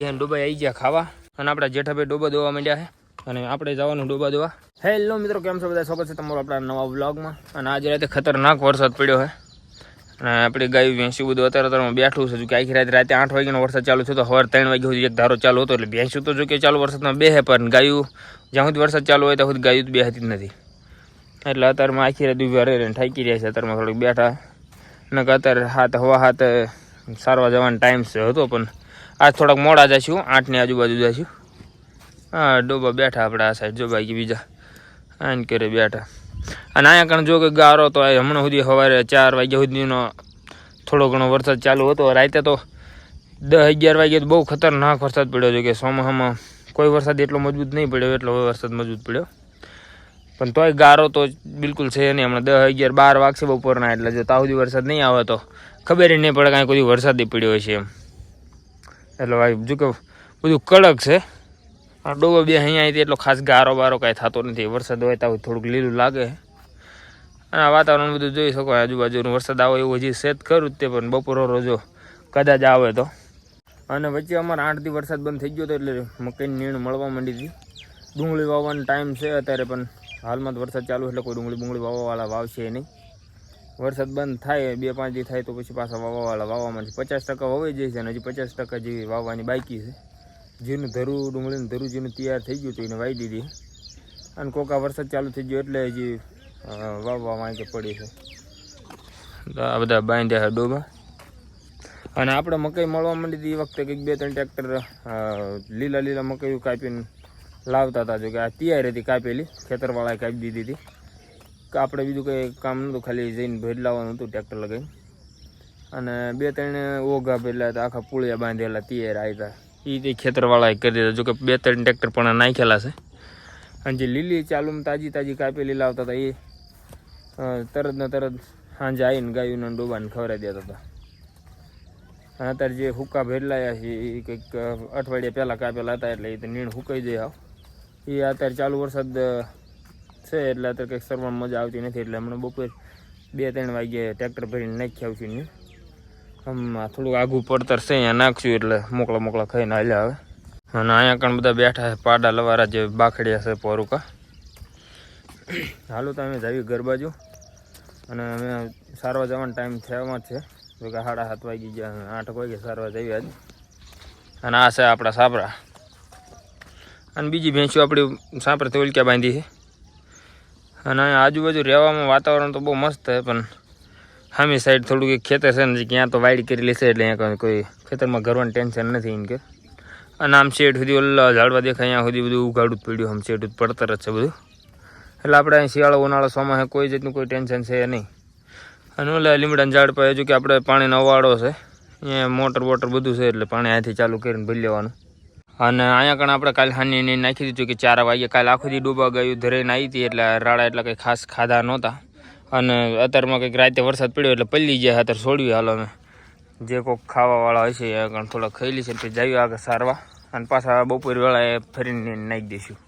ડોબા આવી ગયા ખાવા. અને આપણા જેઠાભાઈ ડોબા દોવા માંડ્યા છે. અને આપણે જવાનું ડોબા દોવા. હેલો મિત્રો, કેમ છો? બધા સ્વાગત છે તમારો આપણા નવા વ્લોગમાં. અને આજે રાતે ખતરનાક વરસાદ પડ્યો છે. અને આપણી ગાય ભેંસી બધું અત્યારે અત્યારમાં બેઠું છે. કે આખી રાતે રાતે આઠ વાગ્યાનો વરસાદ ચાલુ થયો તો સવારે ત્રણ વાગ્યા સુધી એક ધારો ચાલુ હતો. એટલે ભેંસું તો જો કે ચાલુ વરસાદમાં બે હે પણ ગાયું જ્યાં સુધી વરસાદ ચાલુ હોય ત્યાં સુધી ગાયું બે હતી જ નથી. એટલે અત્યારમાં આખી રાત રહી રહીને થાકી રહ્યા છે. અત્યારમાં થોડીક બેઠા. ને અત્યારે હાથ, હવા હાથ સારવા જવાનો ટાઈમ હતો, પણ આજ થોડાક મોડા જઈશું આઠની આજુબાજુ જઈશું હા, ડોબા બેઠા આપણે આ સાઈડ જો બાકી બીજા. આને કરે બેઠા. અને અહીંયા કણ જો કે ગારો તો હમણાં સુધી સવારે ચાર વાગ્યા સુધીનો થોડો ઘણો વરસાદ ચાલુ હતો. રાતે તો દસ અગિયાર વાગે બહુ ખતરનાક વરસાદ પડ્યો. છે કે સોમાહામાં કોઈ વરસાદ એટલો મજબૂત નહીં પડ્યો, એટલો વરસાદ મજબૂત પડ્યો. પણ તોય ગારો તો બિલકુલ છે નહીં. હમણાં દસ અગિયાર બાર વાગશે બપોરના, એટલે જો તાવ વરસાદ નહીં આવે તો ખબર નહીં પડે કાંઈ કોઈ વરસાદ પડ્યો હશે એમ. એટલે ભાઈ જો કે બધું કડક છે. આ ડોબો બે અહીંયા આવી એટલો ખાસ ગારો બારો કાંઈ થતો નથી. વરસાદ હોય તો થોડુંક લીલું લાગે. અને આ વાતાવરણ બધું જોઈ શકો, આજુબાજુનું વરસાદ આવે એવું હજી સેત ખરું જ તે, પણ બપોરો રોજો કદાચ આવે તો. અને વચ્ચે અમારે આઠથી વરસાદ બંધ થઈ ગયો હતો એટલે મકાઈની નીણ મળવા માંડી હતી. ડુંગળી વાવવાનો ટાઈમ છે અત્યારે, પણ હાલમાં જ વરસાદ ચાલુ એટલે કોઈ ડુંગળી ડુંગળી વાવવાવાળા વાવશે નહીં. વરસાદ બંધ થાય, બે પાંચ દી થાય તો પછી પાછા વાવાવાળા વાવવામાંથી પચાસ ટકા વવાઈ જાય છે અને હજી પચાસ ટકા જેવી વાવવાની બાકી છે. જેનું ધરું ડુંગળીનું ધરું જેનું તૈયાર થઈ ગયું હતું, એને વાવી દીધી. અને કોકા વરસાદ ચાલુ થઈ ગયો એટલે હજી વાવવા માંગે પડી છે. આ બધા બાંધ્યા ડોબા. અને આપણે મકાઈ મળવા માંડી હતી એ વખતે કંઈક બે ત્રણ ટ્રેક્ટર લીલા લીલા મકાઈઓ કાપીને લાવતા હતા. જો કે આ તૈયાર હતી કાપેલી, ખેતરવાળાએ કાપી દીધી હતી. આપણે બીજું કંઈ કામ નહોતું, ખાલી જઈને ભેજ લાવવાનું હતું ટ્રેક્ટર લગાવીને અને બે ત્રણ ઓઘા ભેલા હતા, આખા પુળિયા બાંધેલા, તૈયાર આવ્યા એ તે ખેતરવાળાએ કરી દીધા જો કે બે ત્રણ ટ્રેક્ટર પણ નાખેલા છે. અને જે લીલી ચાલુમાં તાજી તાજી કાપેલી લાવતા હતા એ તરત ને તરત સાંજે આવીને ગાયોને ડોબાને ખવડાવી દેતા હતા. અને અત્યારે જે હુક્કા ભેરલાયા છે એ કંઈક અઠવાડિયા પહેલાં કાપેલા હતા, એટલે એ તો નીણ હુકાઈ જાય આવ એ અત્યારે ચાલુ વરસાદ છે એટલે અત્યારે કંઈક સરવામાં મજા આવતી નથી એટલે હમણાં બપોર બે ત્રણ વાગ્યે ટ્રેક્ટર ભરીને નાખી આવશું ને આમ થોડુંક આઘું પડતર છે, અહીંયા નાખશું એટલે મોકળા મોકળા ખાઈને હાલ્યા આવે. અને અહીંયા કણ બધા બેઠા છે, પાડા લવારા જે બાખડિયા છે પોરુકા. હાલો તો અમે જાવી ઘર બાજુ. અને અમે સારવા જવાનો ટાઈમ થવામાં છે. જો કે સાડા સાત વાગી ગયા, આઠ વાગે સારવા જઈએ આજ. અને આ છે આપણા સાપરા અને બીજી ભેંસો આપણી સાપરે ઓલક્યા બાંધી છે. અને અહીંયા આજુબાજુ રહેવામાં વાતાવરણ તો બહુ મસ્ત છે, પણ હામી સાઈડ થોડુંક ખેતર છે ને ક્યાં તો વાઇડ કરેલી છે એટલે અહીંયા કોઈ ખેતરમાં ઘરવાનું ટેન્શન નથી એમ કે. અને આમ શેઠ સુધી ઓલા ઝાડવા દેખાય, અહીંયા સુધી બધું ઉઘાડું જ પડ્યું, આમ શેઠ પડતર જ છે બધું. એટલે આપણે અહીં શિયાળો ઉનાળો ચોમાસે કોઈ જાતનું કોઈ ટેન્શન છે નહીં. અને ઓલા લીમડાના ઝાડ પર હજુ કે આપણે પાણીનો અવાડો છે, અહીંયા મોટર વોટર બધું છે એટલે પાણી અહીંયાથી ચાલુ કરીને ભરી લેવાનું. અને અહીંયા કણ આપણે કાલે હાની નાખી દીધું કે ચાર વાગે કાલે આખું દી ડૂબા ગયું ધરેને આવી હતી એટલે રાડા એટલે કંઈ ખાસ ખાધા નહોતા. અને અત્યારમાં કંઈક રાતે વરસાદ પડ્યો એટલે પલ્લી ગયા અત્યારે છોડ્યું હાલો અમે. જે કોઈક ખાવાવાળા હશે એ કણ થોડા ખાઈ છે પછી જઈએ આગળ સારવા. અને પાછા બપોર એ ફરીને નાખી દઈશું.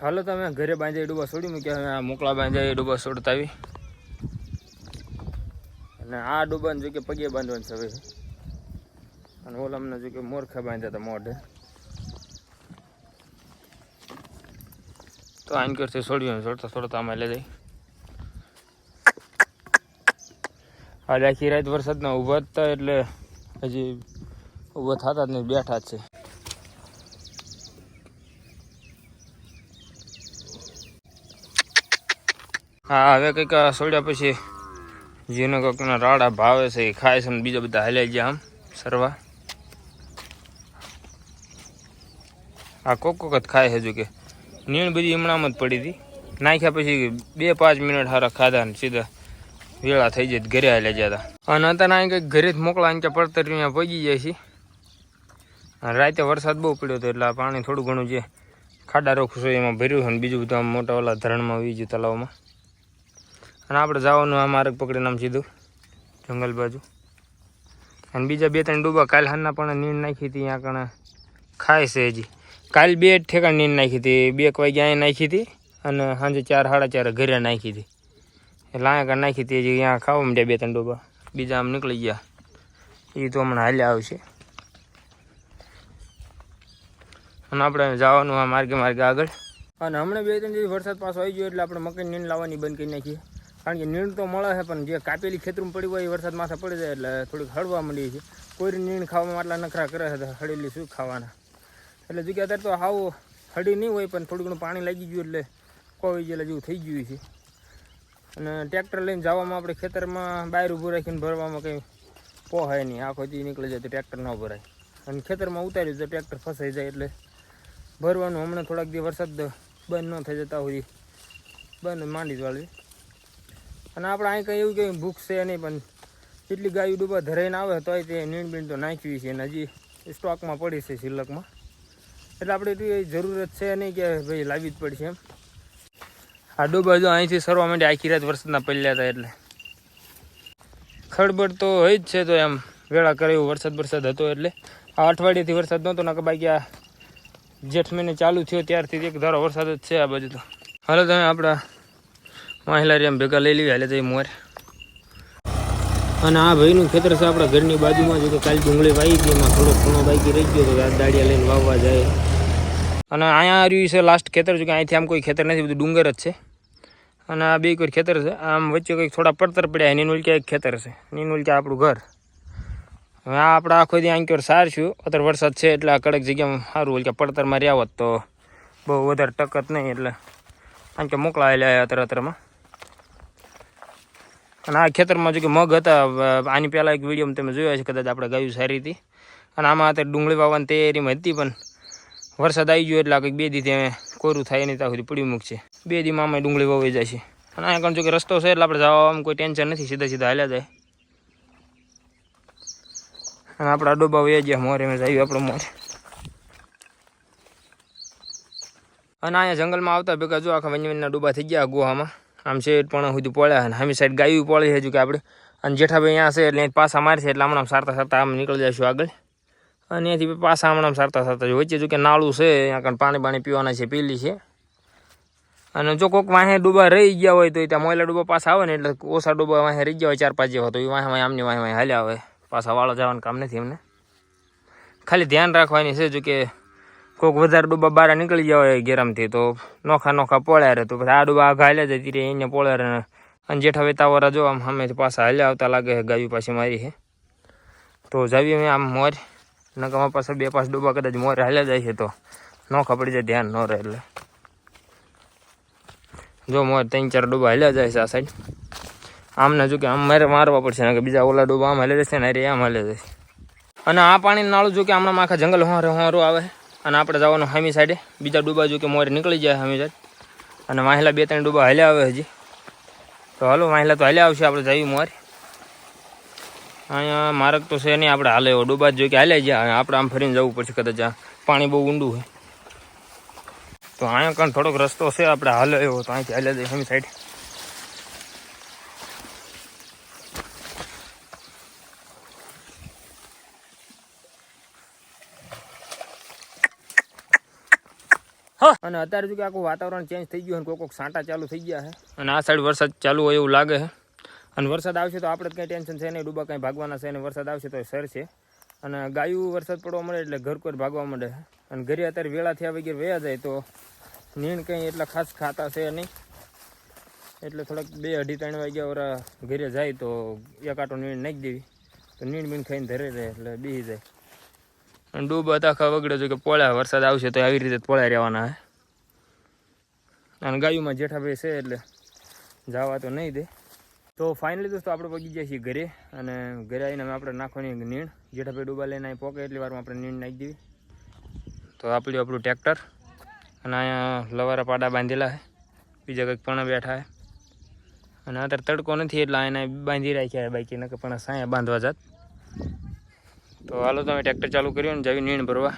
હાલો તમે, ઘરે બાંધાઈ ડૂબા છોડી મૂક્યા મોકલા બાંધાઈ ડૂબા છોડતા આવી. અને આ ડૂબાને જો કે પગે બાંધવાનું છે અને ઓલામને જો કે મોરખા બાંધ્યા હતા મોઢે. તો આઈન કરશે છોડ્યું છોડતા છોડતા આમાં લઈ જાય. આજે આખી રાત વરસાદના ઊભા હતા એટલે હજી ઊભા થતા જ નહીં, બેઠા જ છે. હા, હવે કંઈક સોડ્યા પછી જેનો કંઈકના રાડા ભાવે છે, એ ખાય છે ને બીજા બધા હાલ્યા ગયા આમ, સરવા. આ કોક કોક ખાય છે જો કે. નીણ બધી હમણાં જ પડી હતી. નાખ્યા પછી બે પાંચ મિનિટ હારા ખાધા ને સીધા વેળા થઈ જાય ઘરે હાલ્યા ગયા હતા અને અત્યારે અહીં કંઈક ઘરે જ મોકલા, અહીં ત્યાં પડતર અહીંયા પગી જાય છે. રાતે વરસાદ બહુ પડ્યો હતો એટલે પાણી થોડું ઘણું જે ખાડા રોકશું એમાં ભર્યું છે અને બીજું બધું આમ મોટા ઓલા ધરણમાં વીજ ગયું તલાવમાં અને આપણે જવાનું આ માર્ગ પકડીને આમ સીધું જંગલ બાજુ. અને બીજા બે ત્રણ ડૂબા કાલ હાલના પણ નીંદ નાખી હતી ત્યાં કણે ખાય છે હજી. કાલ બે ઠેકાણ નીંદ નાખી હતી, બે એક વાગે અહીંયા નાખી હતી અને સાંજે ચાર, સાડા ચાર ઘરે નાખી હતી. એટલે અહીંયા કાંઈ નાખી હતી, હજી અહીંયા ખાવા માંડ્યા બે ત્રણ ડૂબા. બીજા આમ નીકળી ગયા. એ તો હમણાં હાલ્યા આવશે. અને આપણે જવાનું આ માર્ગે માર્ગે આગળ. અને હમણાં બે ત્રણ દિવસ વરસાદ પાછો આવી ગયો એટલે આપણે મકાઈ નીંદ લાવવાની બંધ કરી નાખીએ. કારણ કે નીણ તો મળે છે, પણ જે કાપેલી ખેતરમાં પડી હોય એ વરસાદ માથે પડી જાય એટલે થોડીક હળવા મળી છે કોઈ નીણ ખાવામાં આટલા નખરા કરે છે હળેલી શું ખાવાના? એટલે જો કે અત્યારે તો હાવ હળી નહીં હોય, પણ થોડું ઘણું પાણી લાગી ગયું એટલે કોઈ જેલા જેવું થઈ ગયું છે. અને ટ્રેક્ટર લઈને જવામાં આપણે ખેતરમાં બહાર ઊભું રાખીને ભરવામાં કંઈ પોહાય નહીં. આખો દી નીકળી જાય તો ટ્રેક્ટર ન ભરાય. અને ખેતરમાં ઉતાર્યું તો ટ્રેક્ટર ફસાઈ જાય એટલે ભરવાનું હમણાં થોડાક દિવસ વરસાદ બંધ ન થઈ જતા હોય, બંધ માંડી જ અને આપણે અહીં કંઈ એવું કંઈ ભૂખ છે નહીં, પણ જેટલી ગાયું ડૂબા ધરાઈને આવે તોય તે નીણ બીણ તો નાખવી છે અને હજી સ્ટોકમાં પડી છે સિલકમાં એટલે આપણે એટલી જરૂરત છે નહીં કે ભાઈ લાવવી જ પડશે એમ. આ ડૂબા જો અહીંથી સરવા માંડે આખી રાત વરસાદના પડ્યા હતા એટલે. ખડબડ તો હોય જ છે તો એમ, વેળા કરે એવું વરસાદ વરસાદ હતો એટલે. આ અઠવાડિયેથી વરસાદ નહોતો નકર બાકી આ જેઠ મહિને ચાલુ થયો ત્યારથી એક ધારો વરસાદ જ છે આ બાજુ તો. હાલો તમે આપણા માહિલારી એમ ભેગા લઈ લેવી હાલે તો મોર. અને આ ભાઈનું ખેતર છે આપણા ઘરની બાજુમાં જો કે કાલ ડુંગળી વાઈ ગઈ એમાં થોડો ખૂણો બાકી રહી ગયો તો આ દાડિયા લઈને વાવવા જાય. અને અહીંયા રહ્યું છે લાસ્ટ ખેતર જો કે અહીંથી આમ કોઈ ખેતર નથી બધું ડુંગર જ છે. અને આ બે કોઈ ખેતર છે આમ વચ્ચે કંઈક થોડા પડતર પડ્યા નીનું ઉલક્યા એક ખેતર છે નીનું ઉલક્યા આપણું ઘર. હવે આ આપણે આખો દી આંક્યોર સાર છું અત્યારે વરસાદ છે એટલે આ કડક જગ્યામાં સારું ઓલક્યા પડતરમાં રહ્યા હોત તો બહુ વધારે ટકત નહીં એટલે આમ કે મોકલાયેલા અત્યારે અત્યારમાં અને આ ખેતરમાં જો કે મગ હતા આની પહેલાં એક વિડીયોમાં તમે જોયા છે કદાચ આપણે ગાયું સારી હતી. અને આમાં અત્યારે ડુંગળી વાવવાની તૈયારીમાં હતી પણ વરસાદ આવી ગયો એટલે કંઈક બે દીથી અમે કોરું થાય નહીં, ત્યાં સુધી પડી મૂકશે બે દીમાં અમે ડુંગળી વાવી જાય છે. અને અહીંયા કણ જો કે રસ્તો છે એટલે આપણે જવામાં કોઈ ટેન્શન નથી, સીધા સીધા હાલ્યા જાય. અને આપણા ડોબા વહી ગયા, મોરે મેં જઈએ આપણો મોરે. અને અહીંયા જંગલમાં આવતા ભેગા જો આખા વન્યવનના ડૂબા થઈ ગયા ગુહામાં. આમ છે પણ સુધી પોળ્યા અને આમી સાઈડ ગાયું પડે છે કે આપણે. અને જેઠાભાઈ અહીંયા છે એટલે પાછા મારશે એટલે હમણાં સારતા સારતા આમ નીકળી જઈશું આગળ. અને અહીંયાથી પાછા હમણાં સારતા સારતા વચ્ચે જો કે નાળું છે, અહીંયા કણ પાણી પાણી પીવાના છે, પીલી છે. અને જો કોઈક વાહે ડૂબા રહી ગયા હોય તો ત્યાં મોયલા ડૂબા પાછા આવે ને એટલે ઓછા ડૂબા વાહે રહી ગયા હોય, ચાર પાંચ જેવા, તો એ વાહે વાહે આમની વાહે વાહે હાલ્યા આવે. પાછા વાળો જવાનું કામ નથી એમને. ખાલી ધ્યાન રાખવાની છે જો કે કોઈક વધારે ડૂબા બહાર નીકળી ગયા હોય ગેરમથી, તો નોખા નોખા પોળ્યા રહે તો પછી આ ડૂબા હાલ્યા જાય ત્યારે એને પોળ્યા રહે અને જેઠા વેતાવાળા જો આમ સામે પાછા હાલ્યા આવતા લાગે છે, ગાયું પાછી મારી છે. તો જાવી અમે આમ મોર નકામાં પાસે બે પાંચ ડૂબા કદાચ મોર હાલ્યા જાય છે, તો નોખા પડી જાય, ધ્યાન ન રહે એટલે. જો મોર ત્રણ ચાર ડૂબા હાલ્યા જાય છે આ સાઈડ આમને જો કે આમ મારે મારવા પડશે કે બીજા ઓલા ડૂબા આમ હાલે જશે ને અરે આમ હાલે જશે. અને આ પાણી નાળું જો કે આમણાં આખા જંગલ હોરે હોરો આવે અને આપણે જવાનું હામી સાઈડે. બીજા ડૂબા જો કે મોરે નીકળી જાય હામી સાઈડ. અને વાહેલા બે ત્રણ ડૂબા હાલ્યા આવે હજી. તો હાલો, વાહેલા તો હાલ્યા આવશે આપણે જઈએ મોરે. અહીંયા માર્ગ તો છે નહીં, આપણે હાલે એવો ડૂબા જ કે હાલ્યા જાય. આપણે આમ ફરીને જવું પડશે કદાચ પાણી બહુ ઊંડું હોય. તો અહીંયા કાંઈ થોડોક રસ્તો છે, આપણે હાલે એવો તો અહીંથી હાલ્યા જઈએ હામી સાઈડ. અને અત્યારે જો કે આખું વાતાવરણ ચેન્જ થઈ ગયું અને કોઈ કોઈક સાંટા ચાલુ થઈ ગયા છે. અને આ સાઈડ વરસાદ ચાલુ હોય એવું લાગે છે. અને વરસાદ આવશે તો આપણે કંઈ ટેન્શન છે નહીં ડૂબા કંઈ ભાગવાના છે અને વરસાદ આવશે તો સર છે. અને ગાયું વરસાદ પડવા મળે એટલે ઘર કોઈ ભાગવા મળે અને ઘરે અત્યારે વેળા થયા વગેરે વયા જાય તો નીણ કંઈ એટલા ખાસ ખાતા છે નહીં. એટલે થોડાક બે અઢી ત્રણ વાગ્યા વરા ઘરે જાય તો એક આટો નીણ નાખી દેવી. તો નીણ બીણ ખાઈને ધરે રહે એટલે બેસી જાય. અને ડૂબ આખા વગડે છે કે પોળા વરસાદ આવશે તો આવી રીતે પોળા રહેવાના હે. અને ગાયુંમાં જેઠાભાઈ છે એટલે જવા તો નહીં દે. તો ફાઇનલી દોસ્તો આપણે પગી જાય છીએ ઘરે અને ઘરે આવીને અમે આપણે નાખવાની નીણ. જેઠાભાઈ ડૂબા લઈને અહીં પોકે, એટલી વારમાં આપણે નીણ નાખી દેવી. તો આપણું આપણું ટ્રેક્ટર અને અહીંયા લવારા પાડા બાંધેલા છે બીજા કંઈક પણ બેઠા છે અને અત્યારે તડકો નથી એટલે એને બાંધી રાખ્યા બાકી, નકર પણ સાયા બાંધવા જાત. તો હાલો તમે ટ્રેક્ટર ચાલુ કર્યું ને જવી નીણ ભરવા.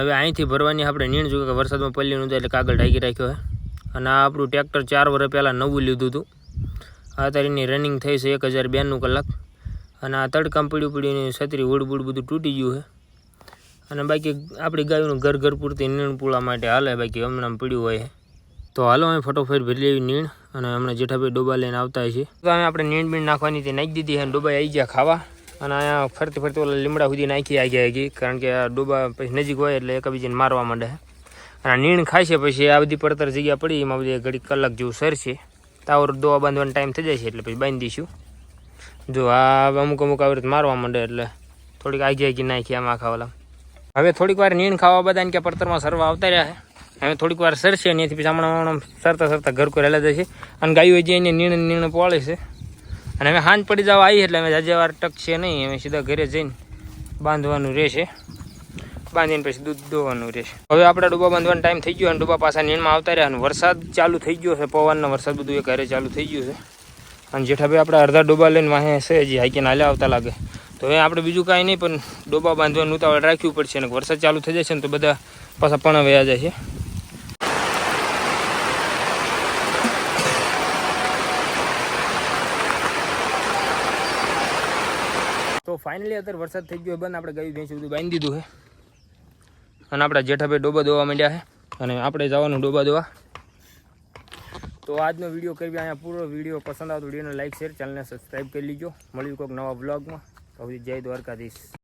હવે અહીંથી ભરવાની આપણે નીણ જોયું કે વરસાદમાં પલ્લી નહોતા એટલે કાગળ ઢાંકી રાખ્યો છે અને આ આપણું ટ્રેક્ટર ચાર વર્ષ પહેલાં નવું લીધું હતું. આ એની રનિંગ થઈ છે એક હજાર બ્યાનું કલાક. અને આ તડકામ પડ્યું પડ્યું છત્રી ઉડબુડ બધું તૂટી ગયું છે અને બાકી આપણી ગાયનું ઘર ઘર પૂરતી નીણ પૂળા માટે હાલે, બાકી હમણાં પડ્યું હોય. તો હાલો, અમે ફટોફટ ભરી લેવી નીણ અને હમણાં જેઠાભાઈ ડોબા લઈને આવતા છીએ તો અમે આપણે નીણ બીણ નાખવાની તે નાખી દીધી અને ડોબા આવી ગયા ખાવા. અને અહીંયા ફરતી ફરતી ઓલા લીમડા સુધી નાખી આવી ગયા ગઈ કારણ કે આ ડોબા પછી નજીક હોય એટલે એકબીજાને મારવા માંડે. અને નીણ ખાશે પછી આ બધી પડતર જગ્યા પડી, એમાં બધી ઘડી કલાક જેવું સરશે. તાવર દોવા બાંધવાનો ટાઈમ થઈ છે એટલે પછી બાંધી દઈશું. જો આ અમુક અમુક આવી મારવા માંડે એટલે થોડીક આગી આગી નાખી આમાં આખા ઓલા હવે થોડીક વાર નીણ ખાવા બધાને કે પડતરમાં સરવા આવતા રહ્યા હવે થોડીક વાર સરશે અને એથી પછી હમણાં હમણાં સરતા સરતા ઘર કોઈ રહેલા જશે અને ગાયો જે એને નીણ નીણ પોળે છે અને અમે હાંજ પડી જવા આવી એટલે અમે જાજે વાર ટકશે નહીં. અમે સીધા ઘરે જઈને બાંધવાનું રહેશે. બાંધીને પછી દૂધ દોવાનું રહેશે. હવે આપણે ડૂબા બાંધવાનો ટાઈમ થઈ ગયો અને ડૂબા પાછા નીણમાં આવતા રહ્યા અને વરસાદ ચાલુ થઈ ગયો છે, પવનનો વરસાદ બધું એ ઘરે ચાલુ થઈ ગયું છે. અને જેઠાભાઈ આપણે અડધા ડોબા લઈને વાહે છે, હજી હાઈકીને હાલ્યા આવતા લાગે. તો હવે આપણે બીજું કાંઈ નહીં, પણ ડોબા બાંધવાનું ઉતાવળ રાખવું પડશે અને વરસાદ ચાલુ થઈ જશે ને તો બધા પાછા પણ વયા જાય છે. ફાઇનલી અત્યારે વરસાદ થઈ ગયો બંધ, આપણે ગયું ભેંસું બધું બાંધી દીધું છે. અને આપણા જેઠાભાઈ ડોબા દોવા માંડ્યા છે. અને આપણે જવાનું ડોબા દોવા. તો આજનો વીડિયો કરવી અહીંયા પૂરો. વીડિયો પસંદ આવતો વિડીયોને લાઈક, શેર ચેનલને સબસ્ક્રાઈબ કરી લીજો. મળ્યું કોઈક નવા બ્લોગમાં તો જય દ્વારકાધીશ.